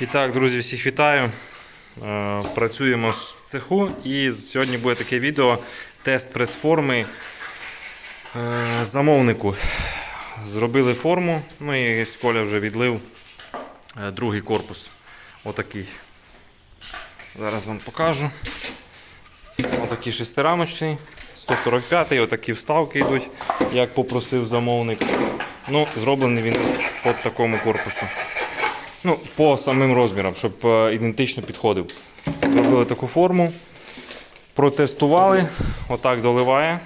І так, друзі, всіх вітаю. Е, Працюємо в цеху і сьогодні буде таке відео тест прес-форми е, замовнику. Зробили форму, ну і Коля вже відлив е, другий корпус. Отакий. Зараз вам покажу. Отакий шестирамочний, 145-й, отакі вставки йдуть, як попросив замовник. Ну, зроблений він по такому корпусу. Ну, по самим розмірам, щоб е, ідентично підходив. Зробили таку форму, протестували, отак доливає.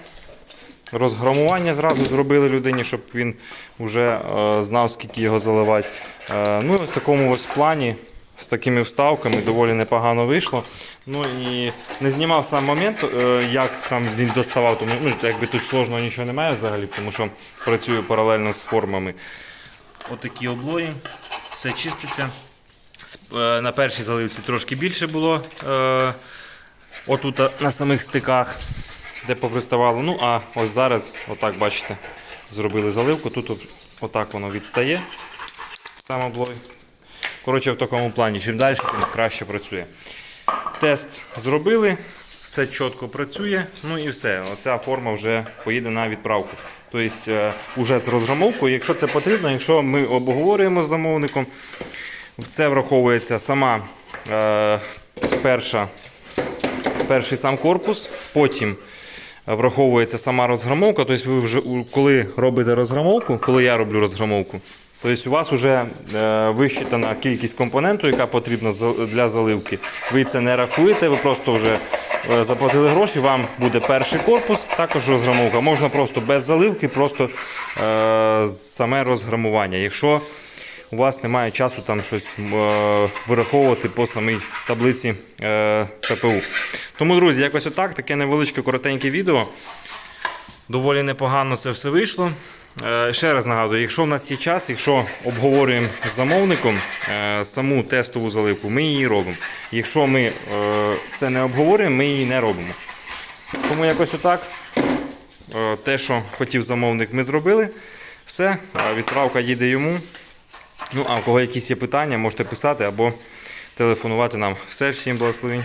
Розграмування зразу зробили людині, щоб він вже е, знав, скільки його заливати. Е, ну, і в такому ось плані з такими вставками доволі непогано вийшло. Ну і не знімав сам момент, як там він доставав, тому ну, якби тут сложного нічого немає взагалі, тому що працюю паралельно з формами. Отакі облої, все чиститься. Е, На першій заливці трошки більше було. е, Отут е, на самих стиках, де поприставало. Ну, а ось зараз, отак бачите, зробили заливку. Тут отак воно відстає. Сам облой. Коротше, в такому плані. Чим далі, тим краще працює. Тест зробили, все чітко працює. Ну і все. Оця форма вже поїде на відправку. Тобто, е, уже з розграмовкою, якщо це потрібно, якщо ми обговорюємо з замовником, це враховується сама е, перша перший сам корпус, потім враховується сама розграмовка. Тобто, ви вже коли робите розграмовку, коли я роблю розграмовку, тобто у вас вже е, вищитана кількість компоненту, яка потрібна для заливки. Ви це не рахуєте, ви просто вже е, заплатили гроші, вам буде перший корпус, також розграмовка. Можна просто без заливки, просто е, саме розграмування. Якщо у вас немає часу там щось е, вираховувати по самій таблиці е, ТПУ. Тому, друзі, якось отак, таке невеличке коротеньке відео. Доволі непогано це все вийшло. Е, ще раз нагадую, якщо в нас є час, якщо обговорюємо з замовником е, саму тестову заливку, ми її робимо. Якщо ми е, це не обговорюємо, ми її не робимо. Тому якось отак. Е, те, що хотів замовник, ми зробили. Все, відправка їде йому. Ну, а у кого якісь є питання, можете писати або телефонувати нам. Все, всім благословень.